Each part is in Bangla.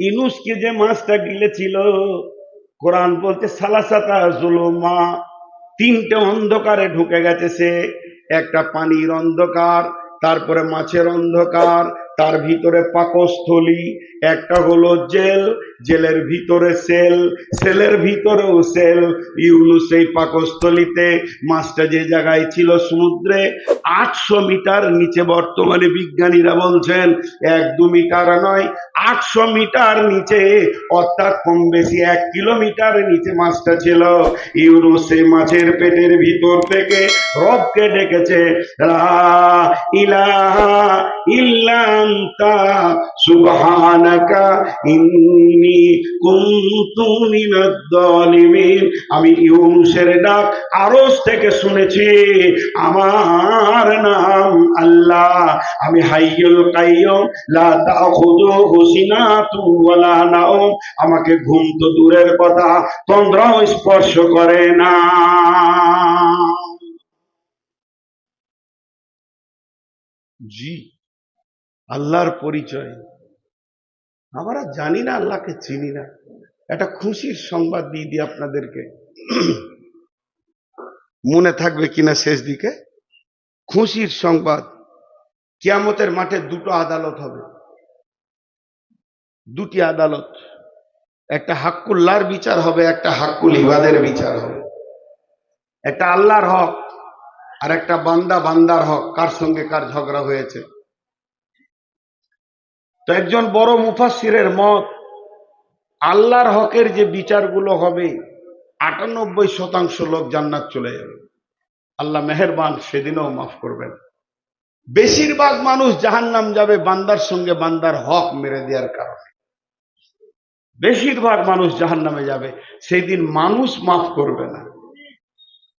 ইনুসকে যে মাছটা গিলেছিল, কোরআন বলতে সালাসাতা জুলুমা, তিনটে অন্ধকারে ঢুকে গেছে সে। একটা পানির অন্ধকার, তারপরে মাছের অন্ধকার, তার ভিতরে পাকস্থলী, একটা হলো জেল জেলের ভিতরে সেল, সেলের ভিতরেও সেল। ইউনুস এই পাকস্থলীতে, মাছটা যে জায়গায় ছিল সমুদ্রে, আটশো মিটার নিচে বর্তমানে বিজ্ঞানীরা বলছেন, এক দু মিটার নয়, আটশো মিটার নিচে, অর্থাৎ কম বেশি এক কিলোমিটার নিচে মাছটা ছিল। ইউনুস এই মাছের পেটের ভিতর থেকে রবকে ডেকেছে ইলাহা ইল্লা আনতা সুবহানাকা ইন্নী আমি ইউনুসের ডাক আরশ থেকে শুনেছি, আমার নাম আল্লাহ। আমি হাইয়ুল কাইয়ুম, লা তাখুযুহু নাওম। আমাকে ঘুম তো দূরের কথা, তন্দ্রাও স্পর্শ করে না। জি, আল্লাহর পরিচয়। আমরা জানি না, আল্লাহকে চিনি না। একটা খুশির সংবাদ দিয়ে দিই আপনাদেরকে। মনে থাকবে কিনা শেষ দিকে? খুশির সংবাদ। কিয়ামতের মাঠে দুটো আদালত হবে। দুটি আদালত। একটা হাক্কুল্লার বিচার হবে, একটা হাক্কুল ইবাদের বিচার হবে। একটা আল্লাহর হক আর একটা বান্দা বান্দার হক। কার সঙ্গে কার ঝগড়া হয়েছে? তো একজন বড় মুফাসিরের মত, আল্লাহর হকের যে বিচারগুলো হবে, আটানব্বই শতাংশ লোক জান্নাত চলে যাবে। আল্লাহ মেহেরবান সেদিনও মাফ করবেন। বেশিরভাগ মানুষ জাহান্নাম যাবে বান্দার সঙ্গে বান্দার হক মেরে দেওয়ার কারণে। বেশিরভাগ মানুষ জাহান্নামে যাবে সেই দিন মানুষ মাফ করবে না।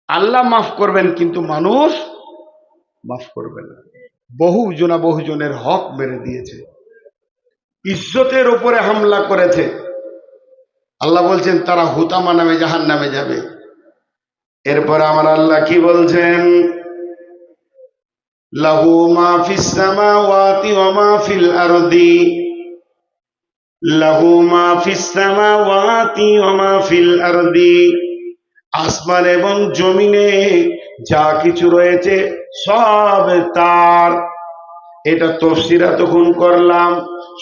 আল্লাহ মাফ করবেন, কিন্তু মানুষ মাফ করবে না। বহু জনা বহুজনের হক মেরে দিয়েছে। ইজ্জতের উপরে হামলা করেছে। আল্লাহ বলছেন, তারা হুতামা নামে জাহান নামে যাবে। এরপর আমার আল্লাহ কি বলছেন? লাহু মা ফিস সামাওয়াতি ওয়া মা ফিল আরদি। লাহু মা সামাওয়াতি ওয়া মা ফিল আরদি। আসমান এবং জমিনে যা কিছু রয়েছে সব তার। এটা তফসিরা তখন করলাম।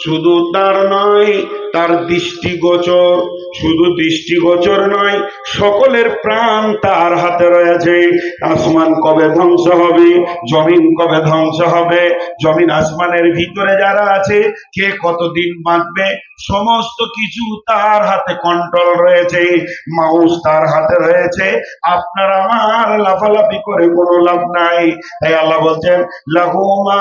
শুধু তার নয়, তার দৃষ্টিগোচর শুধু দৃষ্টিগোচর নয়, সকলের প্রাণ তার হাতে রয়েছে। আসমান কবে ধ্বংস হবে, জমিন কবে ধ্বংস হবে, জমিন আসমানের ভিতরে যারা আছে, কে কতদিন বাঁচবে, সমস্ত কিছু তার হাতে কন্ট্রোল রয়েছে। মাউস তার হাতে রয়েছে। আপনার আমার লাফালাফি করে কোনো লাভ নাই। তাই আল্লাহ বলছেন, লাহু মা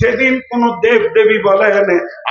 সেদিন কোন দেব দেবী বলেন,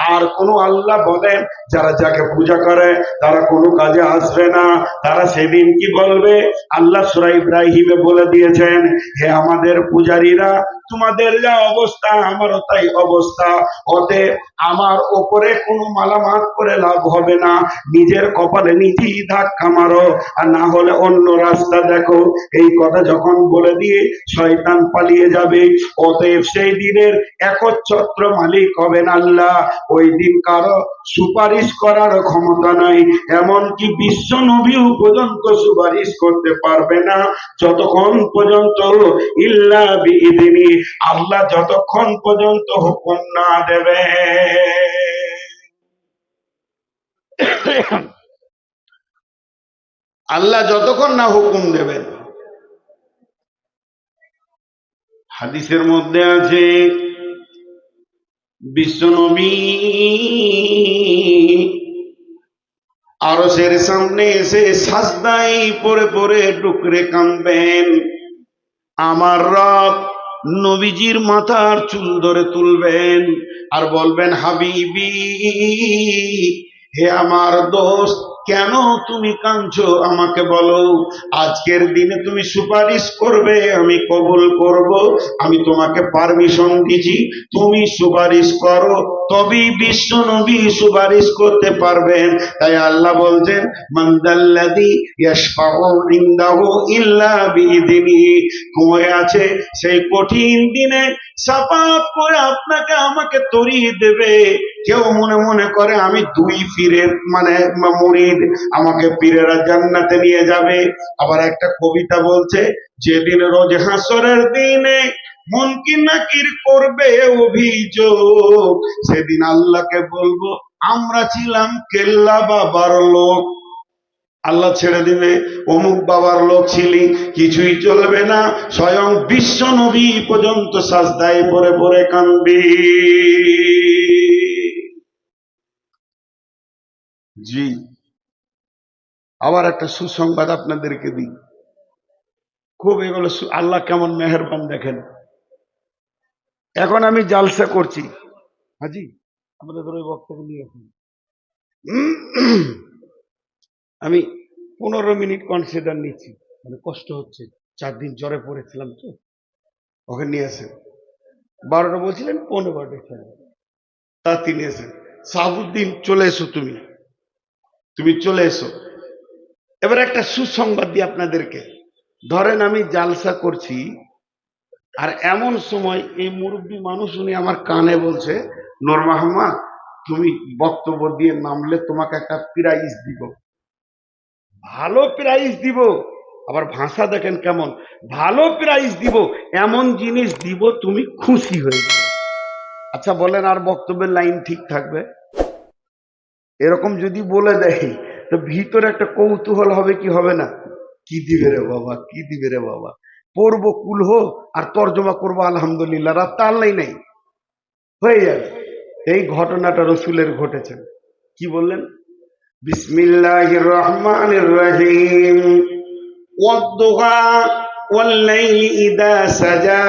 আর কোন আল্লাহ বলেন, যারা যাকে পূজা করে, তারা কোনো কাজে আসবে না। তারা সেদিন কি বলবে? আল্লাহ সুরা ইব্রাহিমে বলে দিয়েছেন, হে আমাদের পূজারীরা তোমাদের যা অবস্থা, আমারও তাই অবস্থা। অতএব আমার ওপরে কোনো মালামাত করে লাভ হবে না। নিজের কপালে নিজেই ধাক্কা মারো। আর না হলে অন্য রাস্তা দেখো। এই কথা যখন বলে দিয়ে শয়তান পালিয়ে যাবে, অতএব সেই দিনের একচ্ছত্র মালিক হবেন আল্লাহ। ওই দিন কারও সুপারিশ করার ক্ষমতা নাই। এমনকি বিশ্ব নবীও পর্যন্ত সুপারিশ করতে পারবে না। যতক্ষণ পর্যন্ত ইল্লা বিইদিনি আল্লাহ যতক্ষণ পর্যন্ত হুকুম না দেবে। আল্লাহ যতক্ষণ না হুকুম দেবেন। হাদিসের মধ্যে আছে, বিশ্বনবী আরসের সামনে এসে সাজদাই পরে পরে ডুকরে কাঁদবেন। আমার রব নবীজির মাথার চুল ধরে তুলবেন আর বলবেন হাবিবি হে আমার দোস্ত কেন তুমি কাঁদছো? আমাকে বলো। আজকের দিনে তুমি সুপারিশ করবে, আমি কবুল করব, আমি তোমাকে পারমিশন দিছি তুমি সুপারিশ করো, তবেই বিশ্ব নবী সুপারিশ করতে পারবেন। তাই আল্লাহ বলছেন মান্দাল্লাদি ইনদাহু ইল্লা বিইذনি কয়ে আছে, সেই কঠিন দিনে সাপাত করে আপনাকে আমাকে তরিয়ে দেবে। কেউ মনে মনে করে, আমি দুই পীরের মানে মুরিদ, আমাকে পীরেরা জান্নাতে নিয়ে যাবে। আবার একটা কবিতা বলছে, যেদিন রোজ হাসরের দিনে মনকি নাকির করবে অভিযোগ, সেদিন আল্লাহকে বলব, আমরা ছিলাম কেল্লা বাবার লোক। আল্লাহ ছেড়ে দিবে অমুক বাবার লোক ছিলি, কিছুই চলবে না, স্বয়ং বিশ্ব নবী পর্যন্ত সাজদায় পরে পরে কানবি। জি। আবার একটা সুসংবাদ আপনাদেরকে দিই। খুব এগুলো আল্লাহ কেমন মেহেরবান দেখেন। এখন আমি জালসা করছি। হাজি আমাদের ওই বক্তব্য নিয়ে আসুন। আমি পনেরো মিনিট কনসিডার নিচ্ছি। মানে কষ্ট হচ্ছে। চার দিন জ্বরে পড়েছিলাম তো। ওখানে নিয়ে আসেন। বারোটা বলছিলেন পনেরো বারোটা তা তিনি এসেন সাহুদ্দিন চলে এসো তুমি। তুমি চলে এসো। এবার একটা সুসংবাদ দিই আপনাদেরকে। ধরেন আমি জালসা করছি, আর এমন সময় এই মুরব্বী মানুষ উনি আমার কানে বলছে, নোর মাহমদ, তুমি বক্তব্য দিয়ে নামলে তোমাকে একটা প্রাইজ দিব। ভালো প্রাইজ দিব। আবার ভাষা দেখেন কেমন। ভালো প্রাইজ দিব, এমন জিনিস দিব, তুমি খুশি হয়ে যাবে। আচ্ছা বলেন আর বক্তব্যের লাইন ঠিক থাকবে? এরকম যদি বলে দেয় তো ভিতরে একটা কৌতূহল হবে কি হবে না কি দিবে রে বাবা কি দিবে রে বাবা পড়বো কুলহ আর তর্জমা করবো আলহামদুলিল্লাহ রাত আল্লাহ নেই হয়ে যাবে এই ঘটনাটা রসুলের ঘটেছে কি বললেন বিসমিল্লাহির রহমানির রহিম والضحى والليل إذا سجى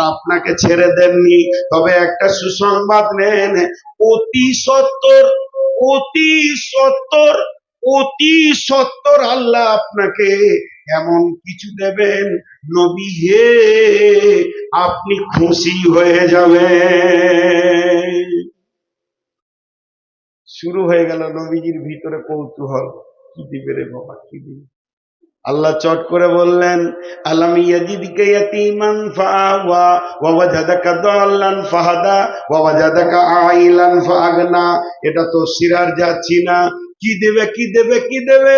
আপনাকে ছেড়ে দেননি। তবে একটা সুসংবাদ নেন। অতি সত্তর অতি সত্তর অতি সত্তর আল্লাহ আপনাকে এমন কিছু দেবেন। নবী হে, আপনি খুশি হয়ে যাবেন। শুরু হয়ে গেল নবীজির ভিতরে কৌতূহল। কি দিবে রে বাবা, কি দিবে? আল্লাহ চট করে বললেন এটা তো সিরার যাচ্ছি না কি দেবে কি দেবে কি দেবে?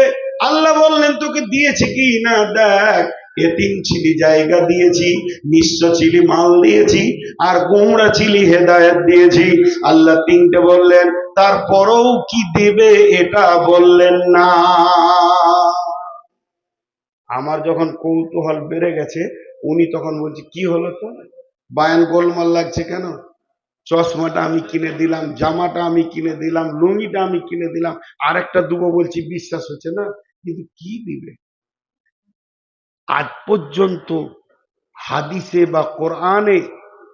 আল্লাহ বললেন, তোকে দিয়েছি কি? না, দেখ এতিম ছিলি জায়গা দিয়েছি নিঃস্ব ছিলি মাল দিয়েছি, আর গোমরা ছিলি হেদায়েত দিয়েছি। আল্লাহ তিনটে বললেন, তারপরেও কি দেবে এটা বললেন না। আমার যখন কৌতূহল বেড়ে গেছে, উনি তখন বলছে, কি হলো তো বায়ান গোলমাল লাগছে কেন? চশমাটা আমি কিনে দিলাম, জামাটা আমি কিনে দিলাম, লুঙ্গিটা আমি কিনে দিলাম, আরেকটা দুবো বলছি, বিশ্বাস হচ্ছে না, কিন্তু কি দিবে? আজ পর্যন্ত হাদিসে বা কোরআনে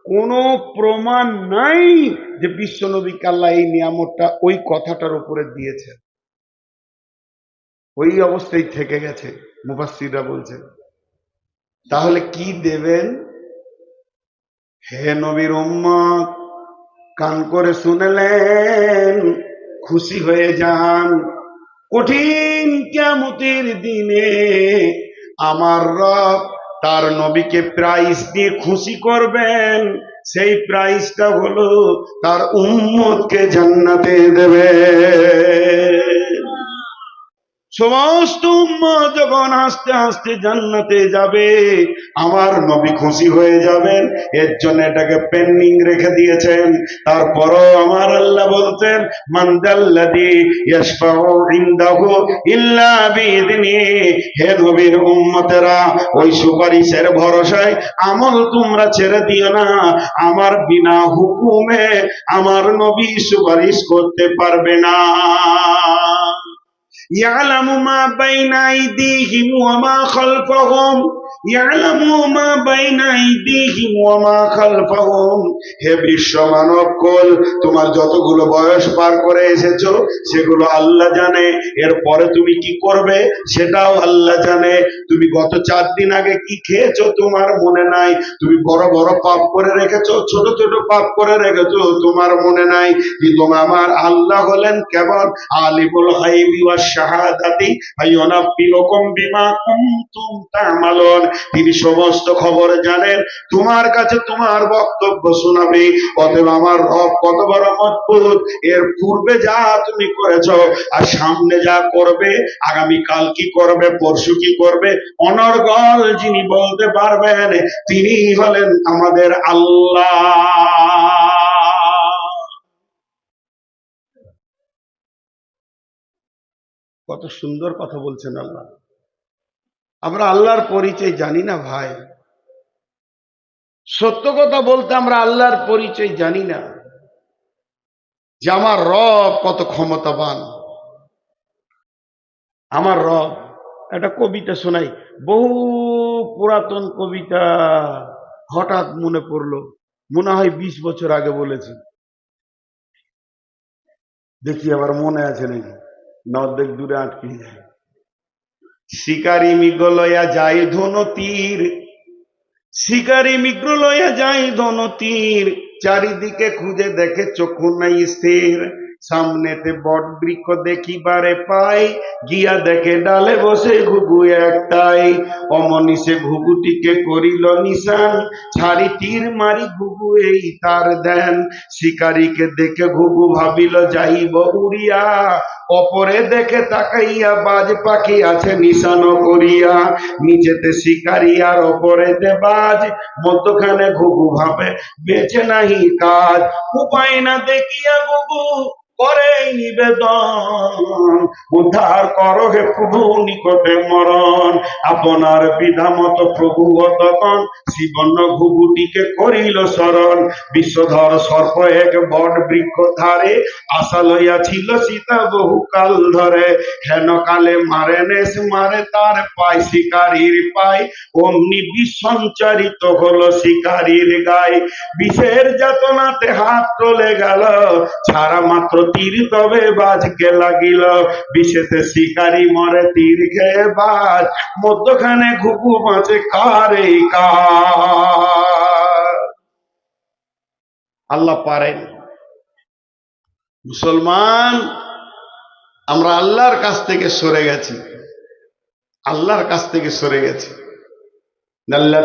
কোনো প্রমাণ নাই যে বিশ্বনবীকে আল্লাহ এই নিয়ামতটা ওই কথাটার উপরে দিয়েছে ওই অবস্থায় থেকে গেছে। মুফাসসিররা বলছেন তাহলে কি দেবেন? হে নবীর উম্মত, কান করে শুনলেন, খুশি হয়ে যান। কঠিন কিয়ামতের দিনে আমার রব তার নবীকে প্রাইজ দিয়ে খুশি করবেন। সেই প্রাইজটা হলো তার উম্মতকে জান্নাতে দেবে। সমস্ত যখন আস্তে আস্তে জান্নাতে যাবে, আমার নবী খুশি হয়ে যাবেন। এর জন্য এটাকে পেন্ডিং রেখে দিয়েছেন। তারপরও আমার আল্লাহ বলতেন মানদাল্লাদি ইয়াশফাউ ইনদাহু হে নবীর উম্মতেরা, ওই সুপারিশের ভরসায় আমল তোমরা ছেড়ে দিও না। আমার বিনা হুকুমে আমার নবী সুপারিশ করতে পারবে না। يعلم ما بين أيديهم وما خلفهم. ইয়ালামু হে বিশ্ব মানব কল, তোমার যতগুলো বয়স পার করে এসেছ, সেগুলো আল্লাহ জানে। তুমি কি করবে, সেটাও আল্লাহ জানে। তুমি গত চার দিন আগে কি খেয়েছো, তোমার মনে নাই। তুমি বড় বড় পাপ করে রেখেছো, ছোট ছোট পাপ করে রেখেছো, তোমার মনে নাই। কিন্তু আমার আল্লাহ হলেন কেবল আলিমুল হাইবি ওয়াস শাহাদাতি। বিমা কুনতুম তা'মালুন। তিনি সমস্ত খবর জানেন। তোমার কাছে তোমার বক্তব্য শোনাবে। অতএব আমার রব কত বড় মজবুত এর পূর্বে যা তুমি করেছ আর সামনে যা করবে আগামী কাল কি করবে, পরশু কি করবে, অনর্গল যিনি বলতে পারবেন তিনি হলেন আমাদের আল্লাহ। কত সুন্দর কথা বলছেন আল্লাহ। আমরা আল্লাহর পরিচয় জানি না ভাই। সত্য কথা বলতে আমরা আল্লাহর পরিচয় জানি না। যে আমার রব কত ক্ষমতাবান। আমার রব, একটা কবিতা শোনাই, বহু পুরাতন কবিতা হঠাৎ মনে পড়ল, মনে হয় বিশ বছর আগে বলেছি। দেখি আবার মনে আছে নাকি? নর্দেক দূরে আটকে যায়। শিকারি মৃগ লয়া যায় ধন তীর। শিকারি মৃগ লয়া যায় ধন তীর। চারিদিকে খুঁজে দেখে চক্ষু নাই স্থির। সামনেতে বট বৃক্ষ দেখিবারে পাই গিয়া দেখে ডালে বসে ঘুঘু একটাই। অমনি সে ঘুঘুটিকে করিল নিশান। ছাড়ি তীর মারি ঘুঘু এই তার দেন শিকারীকে দেখে ঘুঘু ভাবিল, যাইব উড়িয়া। অপরে দেখে তাকাইয়া বাজ পাখি আছে নিশানো করিয়া নিচেতে শিকারি আর অপরেতে বাজ, মধ্যখানে ঘুঘু ভাবে বেঁচে নাহি কাজ। উপায় না দেখিয়া ঘুঘু করে নিবেদন। উদ্ধার করো হে প্রভু নিকটে মরণ। আপনার বিধা মতো প্রভু তখন শিবন্ন ঘুঘুটিকে করিল শরণ। বিশ্বধর সর্প এক বট বৃক্ষ ধারে আশা লইয়া ছিল সীতা বহু কাল ধরে। হেন কালে মারে নেস মারে, তার পায় শিকারীর পায় অমনি বিসঞ্চারিত হলো শিকারীর গায়ে বিষের যাতনাতে হাত চলে গেল, ছাড়া মাত্র তীর তবে বাজকে লাগিল। বিষেতে শিকারি মরে, তীর খেয়ে বাজ। মধ্যখানে ঘুঘু কারে কার আল্লাহ পারেন। মুসলমান আমরা আল্লাহর কাছ থেকে সরে গেছি। আল্লাহর কাছ থেকে সরে গেছি। আল্লাহ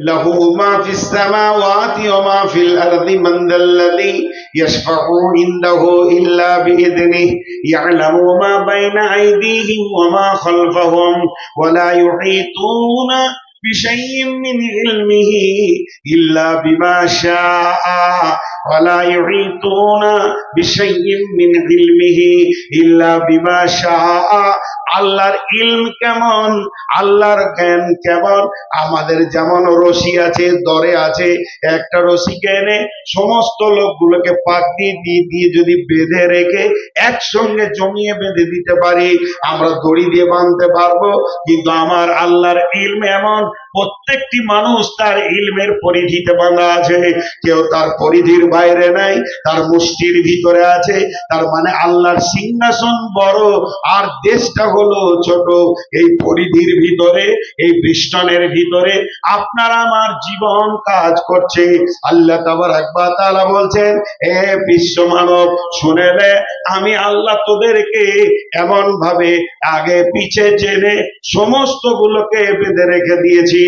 লাহু মা ফিস সামাওয়াতি ওয়া মা ফিল আরদি মান যাল্লাযী ইয়াশফাউ ইনদাহু ইল্লা বিইذনিহি ইয়ালামু মা বাইনা আইদিহিম ওয়া মা খালফাহুম ওয়া লা بشيء من علمه إلا بما شاء ولا يحيطون بشيء من علمه إلا بما شاء আল্লাহর ইলম কেমন আল্লাহর জ্ঞান কেমন আমাদের যেমন রশি আছে দরে আছে একটা রশিকে এনে সমস্ত লোকগুলোকে পাক দিয়ে দিয়ে দিয়ে যদি বেঁধে রেখে একসঙ্গে জমিয়ে বেঁধে দিতে পারি আমরা দড়ি দিয়ে বাঁধতে পারবো কিন্তু আমার আল্লাহর ইলম এমন প্রত্যেকটি মানুষ তার ইলমের পরিধিতে বাঁধা আছে। কেউ তার পরিধির বাইরে নাই, তার মুষ্টির ভিতরে আছে। তার মানে আল্লাহর সিংহাসন বড়, আর দেশটা হলো ছোট। এই পরিধির ভিতরে, এই বেষ্টনের ভিতরে আপনার আমার জীবন কাজ করছে। আল্লাহ তাবার একবার তালা বলছেন, এ বিশ্ব মানব শুনেলে আমি আল্লাহ তোদেরকে এমন ভাবে আগে পিছে জেনে সমস্ত গুলোকে বেঁধে রেখে দিয়েছি।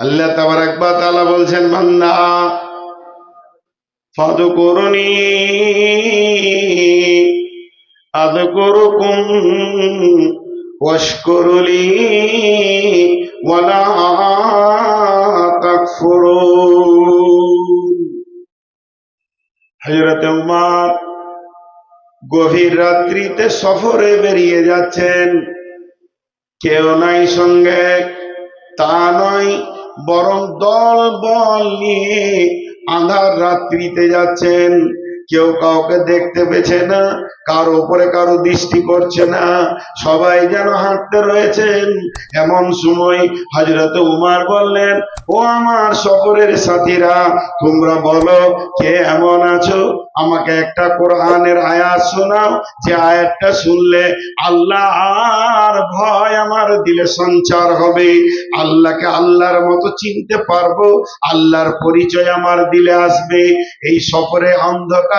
আল্লাহ তাবারাক একবার তালা বলছেন, বান্দা, ফাদকুরুনি, আযকুরুকুম, ওয়াশকুরুলি, ওয়ালা তাকফুরুন হযরত গভীর রাত্রিতে সফরে বেরিয়ে যাচ্ছেন। কেউ নাই সঙ্গে, তা নয় বরং দল বল নিয়ে আধার রাত্রিতে যাচ্ছেন। কেউ কাউকে দেখতে পেছে না, কারও উপরে কারও দৃষ্টি করছে না। সবাই যেন হাঁটতে রয়েছেন। এমন সময় হজরত উমার বললেন, ও আমার সফরের সাথীরা, তোমরা বলো, কে এমন আছো? আমাকে একটা কোরআনের আয়াত শোনাও। যে আয়াতটা শুনলে আল্লাহ আর ভয় আমার দিলে সঞ্চার হবে। আল্লাহকে আল্লাহর মতো চিনতে পারব, আল্লাহর পরিচয় আমার দিলে আসবে। এই সফরে অন্ধকার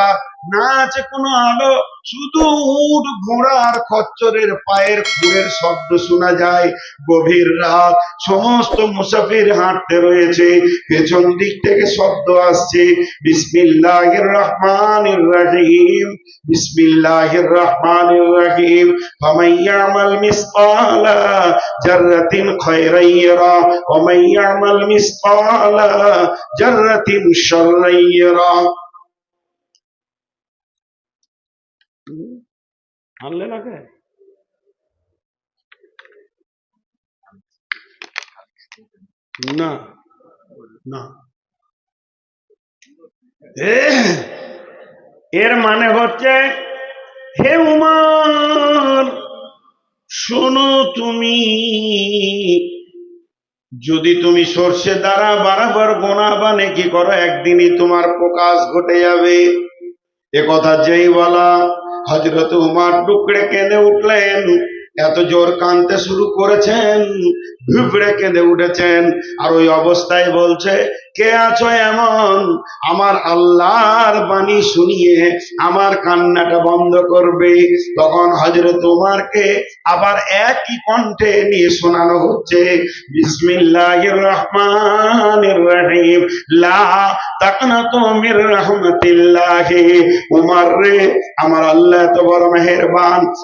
না আছে কোনো আলো, শুধু উট ঘোড়ার খচ্চরের পায়ের খুরের শব্দ শোনা যায়। গভীর রাত, সমস্ত মুসাফির হাঁটতে রয়েছে। পেছন দিক থেকে শব্দ আসছে, বিসমিল্লাহির রহমানির রহিম, বিসমিল্লাহির রহমানির রহিম। ফামান ইয়ামাল মিসকালা জাররাতিন মিসকালা জাররাতিন আনলে লাগে? না। না। এর মানে হচ্ছে, হে উমার, শোনো তুমি, যদি তুমি সর্ষে দ্বারা বারাবার গোনা বা নেকি করো, একদিনই তোমার প্রকাশ ঘটে যাবে। এ কথা যেই বলা হজরত উমার টুকরে কেঁদে উঠলেন। এত জোর কানতে শুরু করেছেন ভিবড়ে কেঁদে উঠেছেন। আর ওই অবস্থায় বলছে কে আছো এমন? আমার আল্লাহর বাণী শুনিয়ে আমার কান্নাটা বন্ধ করবে। তখন হজরত উমারকে আবার একই কণ্ঠে নিয়ে শোনানো হচ্ছে, বিসমিল্লাহির রহমানির রহিম, লা রাহমাতিল্লাহি। উমার রে, আমার আল্লাহ এত বড়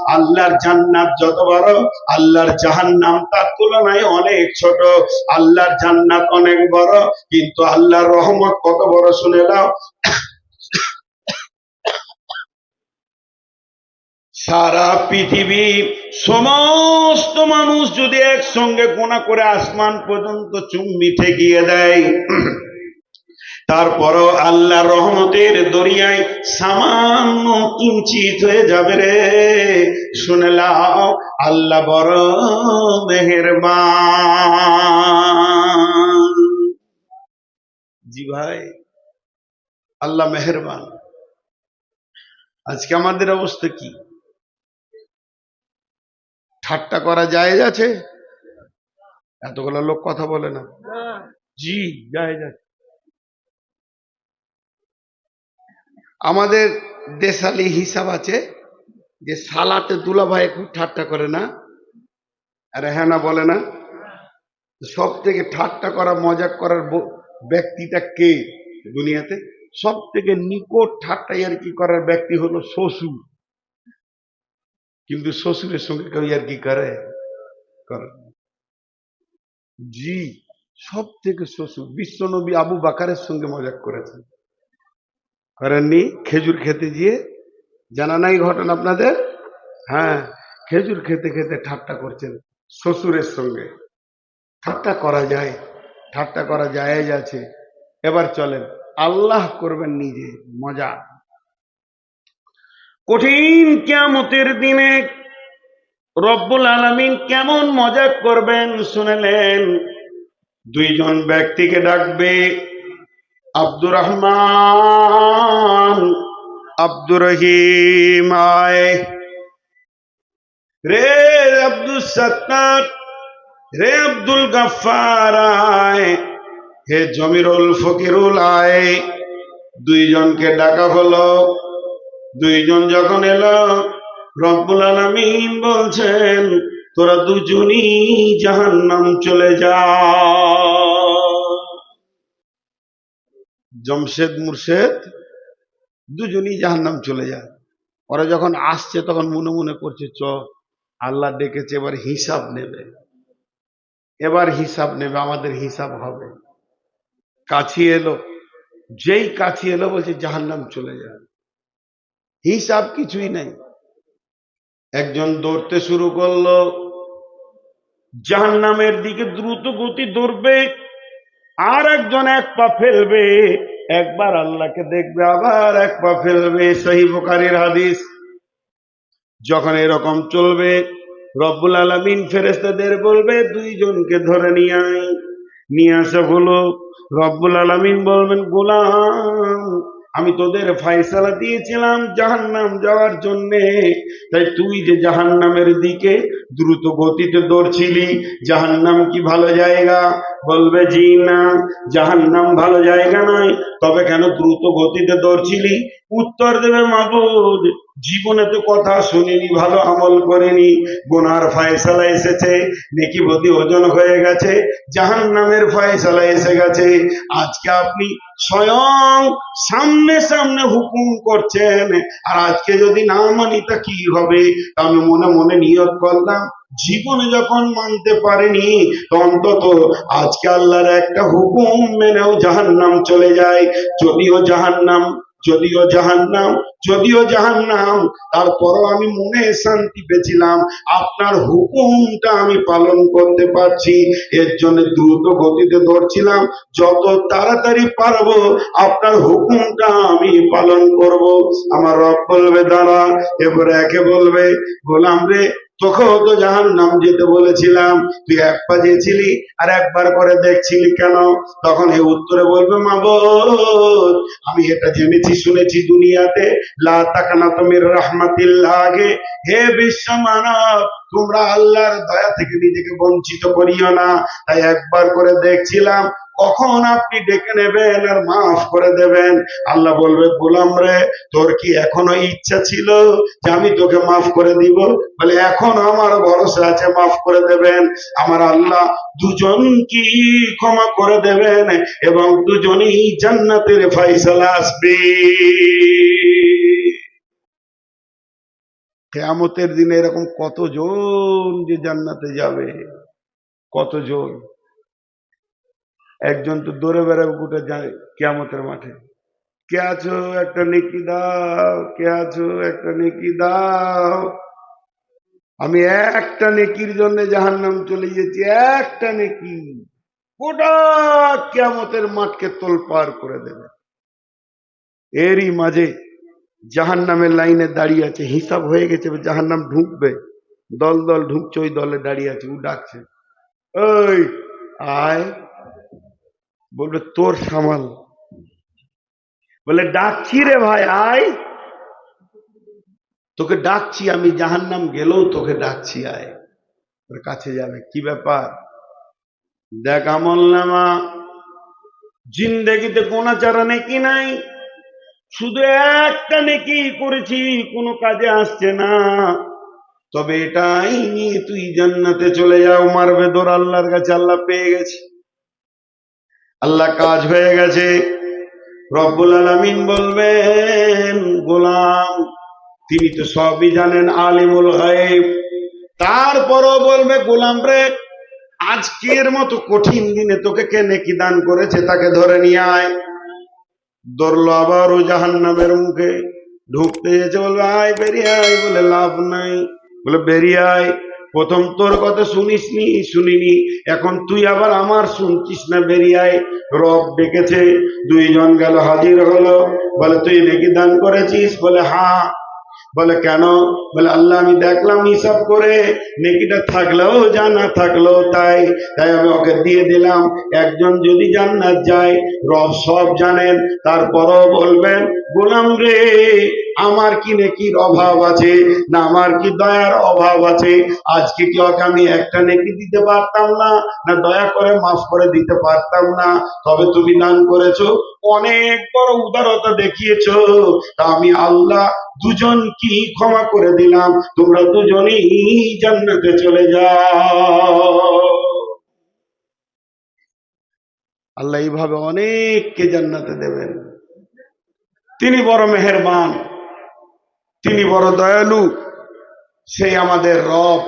আল্লাহর জান্নাত যত বড়, আল্লাহর জাহান্নাম তার তুলনায় অনেক ছোট, আল্লাহর জান্নাত অনেক বড়, কিন্তু আল্লাহর রহমত কত বড় শুনে নাও। সারা পৃথিবী সমস্ত মানুষ যদি একসঙ্গে গোনা করে আসমান পর্যন্ত চুম্বি ঠেকিয়ে দেয়। তারপরও আল্লাহ রহমতের দরিয়ায় সামান্য কিঞ্চিত হয়ে যাবে রে। শুনে লাও আল্লাহ বড় মেহেরবান। জি ভাই। আল্লাহ মেহেরবান। আজকে আমাদের অবস্থা কি? ঠাট্টা করা যায় আছে? এতগুলো লোক কথা বলে না। জি যায় যায় আমাদের দেশালি হিসাব আছে যে সালাতে দুলাভাই খুব ঠাট্টা করে না? আর হ্যাঁ না বলে না? সব থেকে ঠাট্টা করা, মজাক করার ব্যক্তিটা কে দুনিয়াতে? সব থেকে নিকট ঠাট্টা আর কি করার ব্যক্তি হলো শ্বশুর। কিন্তু শ্বশুরের সঙ্গে কেউ আর কি করে? জি সব থেকে শ্বশুর বিশ্বনবী আবু বাকারের সঙ্গে মজাক করেছেন। করেননি? খেজুর খেতে গিয়ে? জানা নাই ঘটনা আপনাদের? হ্যাঁ খেজুর খেতে খেতে ঠাট্টা করছেন শ্বশুরের সঙ্গে। ঠাট্টা করা যায়। ঠাট্টা করা যায় আছে। এবার চলেন, আল্লাহ করবেন নিজে, মজা। কঠিন কিয়ামতের দিনে রব্বুল আলামিন কেমন মজা করবেন শুনেলেন। দুইজন ব্যক্তিকে ডাকবে, আব্দুর রহমান, আব্দুর রহিম আয়। রে আব্দুল সত্তার রে আব্দুল গাফার হে জমিরুল ফকিরুল আয়। দুইজনকে ডাকা হলো, দুইজন যখন এলো, রব্বুল আলামিন বলছেন, তোরা দুজনই জাহান নাম চলে যা। জমশেদ মুর্শেদ, দুজনই জাহান নাম চলে যায় ওরা যখন আসছে, তখন মনে মনে করছে, চ, আল্লাহ ডেকেছে, এবার হিসাব নেবে। এবার হিসাব নেবে, আমাদের হিসাব হবে। কাছি এলো, যেই কাছি এলো বলছে, জাহান্নাম চলে যায় হিসাব কিছুই নেই। একজন দৌড়তে শুরু করল, জাহান্নামের দিকে দ্রুত গতি দৌড়বে আর একজন এক পা ফেলবে, একবার আল্লাহকে দেখবে, আবার এক পা ফেলবে, সহি হাদিস। যখন এরকম চলবে রব্বুল আলমিন ফেরেস্তাদের বলবে, দুইজনকে ধরে নিয়ে আয়। নিয়ে আসা হলো। রব্বুল আলমিন বলবেন, গোলাম, আমি তোদের ফায়সালা দিয়েছিলাম জাহান্নাম যাওয়ার জন্যে। তাই তুই যে জাহান্নামের দিকে দ্রুত গতিতে দৌড়ছিলি, জাহান্নাম কি ভালো জায়গা? বলবে, জি না, জাহান্নাম ভালো জায়গা নয়। তবে কেন দ্রুত গতিতে দৌড়ছিলি? উত্তর দেবে, মাবুদ জীবনে তো কথা শুনিনি, ভালো আমল করিনি, গোনার ফায়সালা এসেছে, নেকি বদি ওজন হয়ে গেছে জাহান নামের ফায়সালা এসে গেছে। আজকে আপনি স্বয়ং সামনে সামনে হুকুম করছেন, আর আজকে যদি না মানি তা কি হবে? আমি মনে মনে নিয়ত করলাম। জীবনে যখন মানতে পারেনি অন্তত আজকে আল্লাহর একটা হুকুম মেনেও জাহান্নাম চলে যায়। যদিও জাহান্নাম যদিও জাহান্নাম যদিও জাহান্নাম, তারপরও আমি মনে শান্তি পেয়েছিলাম। আপনার হুকুমটা আমি পালন করতে পারছি, এর জন্য দ্রুত গতিতে দৌড়ছিলাম যত তাড়াতাড়ি পারব, আপনার হুকুমটা আমি পালন করব। আমার রব বলবে, দাঁড়া। এবারে একে বলবে, গোলাম রে তোকেও তো জাহান নাম যেতে বলেছিলাম, তুই এক পা যেছিলি আর একবার পরে দেখছিলি কেন? তখন এ উত্তরে বলবে, মা আমি এটা জেনেছি, শুনেছি দুনিয়াতে, লা তাকানা তুমির আগে হে বিশ্ব মানব তোমরা আল্লাহর দয়া থেকে নিজেকে বঞ্চিত করিও না। তাই একবার করে দেখছিলাম, কখন আপনি ডেকে নেবেন আর মাফ করে দেবেন। আল্লাহ বলবে, গোলাম রে, তোর কি এখনও ইচ্ছা ছিল যে আমি তোকে মাফ করে দিব? বলে, এখন আমার ভরসা আছে, মাফ করে দেবেন। আমার আল্লাহ দুজন কি ক্ষমা করে দেবেন এবং দুজনই জান্নাতের ফাইসালা আসবে। কেয়ামতের দিনে এরকম কতজন যে জান্নাতে যাবে? কতজন? একজন তো দৌড়ে বেড়াবে গোটা যায় কেয়ামতের মাঠে। কে আছো? একটা নেকি দাও। কে আছো? একটা নেকি দাও। আমি একটা নেকির জন্য জাহান্নাম চলে গেছি একটা নেকি। গোটা কেয়ামতের মাঠকে তোল পার করে দেবে। এরই মাঝে জাহান নামের লাইনে দাঁড়িয়ে আছে, হিসাব হয়ে গেছে জাহান নাম ঢুকবে। দল দল ঢুকছে, ওই দলে দাঁড়িয়ে আছে, ও ডাকছে। ওই আয়। বলবে, তোর সামাল। বলে, ডাকছি রে ভাই, আয়। তোকে ডাকছি, আমি জাহান নাম গেলেও তোকে ডাকছি, আয়। ওর কাছে যাবে, কি ব্যাপার? দেখ, আমল নামা, জিন্দেগিতে নেই, কি নাই? শুধু একটা নেকি করেছি, কোনো কাজে আসছে না। তবে এটাই নিয়ে তুই জান্নাতে চলে যাও, মারবে তোর আল্লাহর কাছে, আল্লাহ পেয়ে গেছে। আল্লাহ কাজ হয়ে গেছে। রব্বুল আলামিন বলবেন, গোলাম, তিনি তো সবই জানেন, আলিমুল গায়েব। তারপরও বলবে, গোলাম রে, আজকের মতো কঠিন দিনে তোকে কে নেকি দান করেছে, তাকে ধরে নিয়ে আয়। ধরলো আবার ওই জাহান নামের মুখে ঢুকতে যেছে বলবে, আয় বেরিয়ে আয়, বলে লাভ নাই। বলে, বেরিয়ে আয়। প্রথম তোর কথা শুনিস নি শুনিনি। এখন তুই আবার আমার শুনছিস না বেরিয়ায় রব ডেকেছে, দুইজন গেল, হাজির হলো। বলে, তুই নাকি দান করেছিস? বলে হ্যাঁ। বলে, কেন? বলে, আল্লাহ, আমি দেখলাম হিসাব করে নেকিটা থাকলেও যা না থাকলেও তাই। তাই আমি ওকে দিয়ে দিলাম। একজন যদি জান্নাত যায়, রব সব জানেন। তারপরও বলবেন, গোলাম রে, আমার কি নেকির অভাব আছে? না, আমার কি দয়ার অভাব আছে? আজকে কি ওকে আমি একটা নেকি দিতে পারতাম না? না, দয়া করে মাফ করে দিতে পারতাম না? তবে তুমি দান করেছ অনেক বড় উদারতা দেখিয়েছো। তা আমি আল্লাহ দুজন কি ক্ষমা করে দিলাম। তোমরা দুজনই জান্নাতে চলে যাও। আল্লাহ এইভাবে অনেককে জান্নাতে দেবেন। তিনি বড় মেহেরবান, তিনি বড় দয়ালু, সেই আমাদের রব,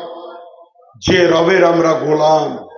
যে রবের আমরা গোলাম।